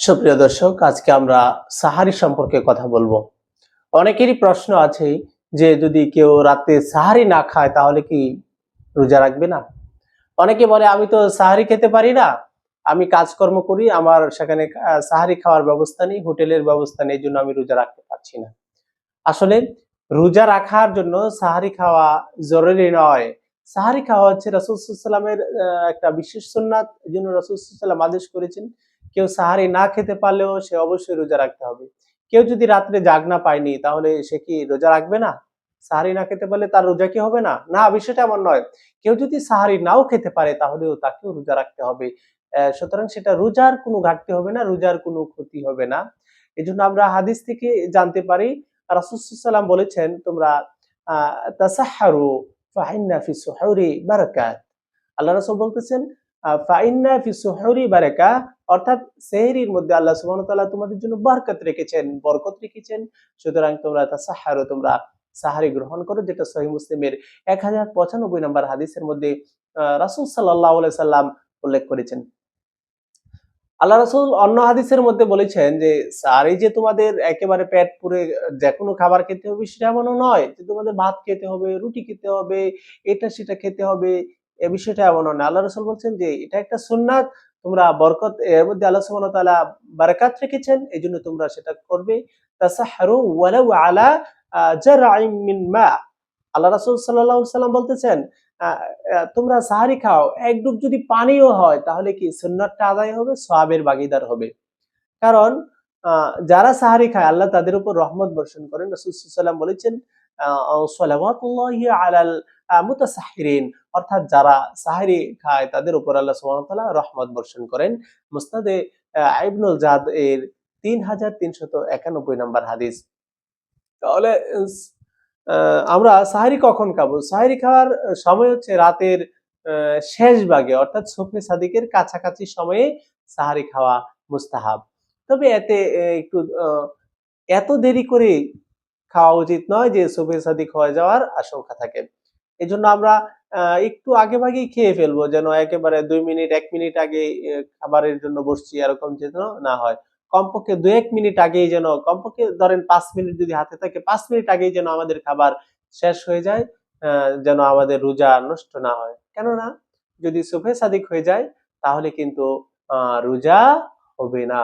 সুপ্রিয় দর্শক, আজকে আমরা সাহারি সম্পর্কে কথা বলব। অনেকেরই প্রশ্ন আছে যে, যদি কেউ রাতে সাহারি না খায়, তাহলে কি রোজা রাখবে না? অনেকে বলে, আমি তো সাহারি খেতে পারি না। আমি কাজকর্ম করি, আমার সেখানে সাহারি খাওয়ার ব্যবস্থা নেই, হোটেলের ব্যবস্থা নেই জন্য আমি রোজা রাখতে পারছি না। আসলে রোজা রাখার জন্য সাহারি খাওয়া জরুরি নয়। সাহারি খাওয়া হচ্ছে রসুলামের একটা বিশেষ সুন্নাত জন্য রসুলাম আদেশ করেছেন কেউ সাহারি না খেতে পারলেও সে অবশ্যই রোজা রাখতে হবে। কেউ যদি রাত্রে জাগ না পায়নি, তাহলে সে কি রোজা রাখবে না? সাহারি না খেতে পারলে তার রোজা কি হবে না? না, বিষয়টা এমন নয়। কেউ যদি সাহারি নাও খেতে পারে, তাহলেও তাকেও রোজা রাখতে হবে। সুতরাং সেটা রোজার কোনো ঘাটতি হবে না, রোজার কোনো ক্ষতি হবে না। এই জন্য আমরা হাদিস থেকে জানতে পারি রাসুসাল্লাম বলেছেন, তোমরা, আহ, তাসাহারু ফাহিন্না ফি সুহুরি বারাকাত। আল্লাহ রাসূল বলতেছেন ফাইন্না ফি সুহুরি বারাকা, অর্থাৎ সেহরির মধ্যে আল্লাহ সুবহানাহু তাআলা তোমাদের জন্য বরকত রেখেছেন বরকত রেখেছেন। সুতরাং তোমরা তাসাহারু, তোমরা সাহারি গ্রহণ করো, যেটা সহিহ মুসলিমের এক হাজার পঁচানব্বই নম্বর হাদিসের মধ্যে রাসূল সাল্লাল্লাহু আলাইহি সাল্লাম উল্লেখ করেছেন। আল্লাহ রাসূল অন্য হাদিসের মধ্যে বলেছেন যে, সারি যে তোমাদের একেবারে পেট পুরে যে কোনো খাবার খেতে হবে, সেটা এমনও নয় যে তোমাদের ভাত খেতে হবে, রুটি খেতে হবে, এটা সেটা খেতে হবে। এ বিষয়টা এমনও না আল্লাহ রাসূল বলছেন যে, এটা একটা সুন্নাত, তোমরা বরকত, এর মধ্যে আল্লাহ সুবহানাহু তাআলা বারাকাত রেখেছেন এই জন্য তোমরা সেটা করবে। তাসাহরু মা। আল্লাহ রাসূল সাল্লাল্লাহু আলাইহি সাল্লাম বলতেছেন তোমরা সাহারি খাও, এক ডুব যদি পানিও হয়, তাহলে কি সুন্নাতটা আদায় হবে, সওয়াবের ভাগীদার হবে। কারণ যারা সাহারি খায়, আল্লাহ তাদের উপর রহমত বর্ষণ করেন। রাসূল সাল্লাল্লাহু সাল্লাম বলেছেন আহ, সালাওয়াতুল্লাহি আলাল অর্থাৎ যারা সাহারি খায় তাদের উপর আল্লাহ সুবহানাহু রহমত বর্ষণ করেন। মুসনাদে আহ, ইবনুল জাদ এর তিন হাজার তিনশত একানব্বই নম্বর হাদিস। তাহলে আমরা সাহারি কখন খাব? সাহারি খাওয়ার সময় হচ্ছে রাতের শেষ ভাগে অর্থাৎ সুফে সাদিকের কাছাকাছি সময়ে সাহারি খাওয়া মুস্তাহাব। তবে এতে একটু এত দেরি করে খাওয়া উচিত নয় যে সুফে সাদিক হয়ে যাওয়ার আশঙ্কা থাকে। এই জন্য আমরা একটু আগে ভাগেই খেয়ে ফেলব যেন একেবারে দুই মিনিট, এক মিনিট আগে খাবারের জন্য বসছি এরকম যেন না হয়। কমপক্ষে দু এক মিনিট আগেই যেন, কমপক্ষে ধরেন পাঁচ মিনিট যদি হাতে থাকে, পাঁচ মিনিট আগেই যেন আমাদের খাবার শেষ হয়ে যায় যেন আমাদের রোজা নষ্ট না হয়। কেননা, যদি সুফে সাদিক হয়ে যায়, তাহলে কিন্তু রোজা হবে না।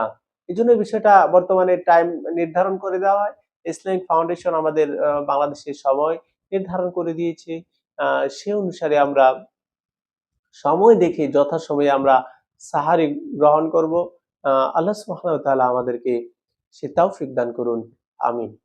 এই জন্য বিষয়টা বর্তমানে টাইম নির্ধারণ করে দেওয়া হয়। ইসলামিক ফাউন্ডেশন আমাদের বাংলাদেশের সময় নির্ধারণ করে দিয়েছে। সে অনুসারে আমরা সময় দেখে, যথাসময়ে আমরা সাহারি গ্রহণ করব। আল্লাহ সুবহানাহু ওয়া আমাদেরকে সে তাও দান করুন। আমিন।